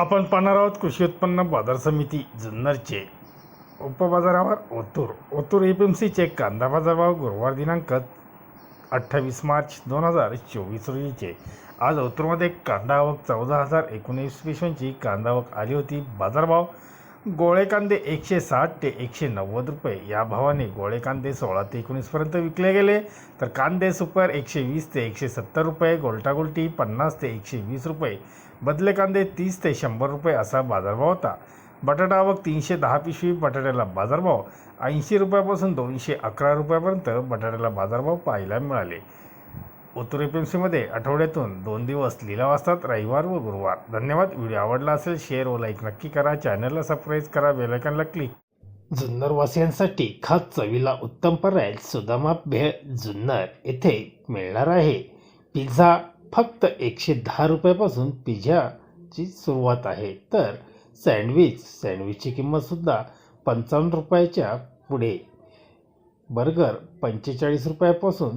आपण पाहणार आहोत कृषी उत्पन्न बाजार समिती जुन्नरचे. उपबाजारावर Otur. Otur A P M सीचे कांदा बाजारभाव गुरुवार दिनांक अठ्ठावीस मार्च दोन हजार चोवीस रोजीचे. आज ओतूरमध्ये कांदा आवक चौदा हजार एकोणीस पिशव्यांची कांदा आवक आली होती. बाजारभाव गोळे कांदे एकशे साठ ते एकशे नव्वद रुपये. या भावाने गोळे कांदे सोळा ते एकोणीसपर्यंत विकले गेले. तर कांदे सुपर एकशे वीस ते एकशे सत्तर रुपये गोलटागोलटी पन्नास ते एकशे वीस रुपये बदले कांदे तीस ते शंभर रुपये असा बाजारभाव होता. बटाटा आवक तीनशे दहा पिशवी बटाट्याला बाजारभाव ऐंशी रुपयापासून दोनशे अकरा रुपयापर्यंत बटाट्याला बाजारभाव पाहायला मिळाले. उत्तर एपीएमसीमध्ये आठवड्यातून दोन दिवस लिलाव असतात रविवार व गुरुवार. धन्यवाद. व्हिडिओ आवडला असेल शेअर व लाईक नक्की करा. चॅनलला सबस्क्राईब करा बेलायकनला क्लिक जुन्नरवासियांसाठी खास चवीला उत्तम पर्याय सुदामा भेळ जुन्नर येथे मिळणार आहे. पिझ्झा फक्त एकशे दहा रुपयापासून पिझ्झाची सुरुवात आहे. तर सँडविच सँडविचची किंमतसुद्धा पंचावन्न रुपयाच्या पुढे. बर्गर पंचेचाळीस रुपयापासून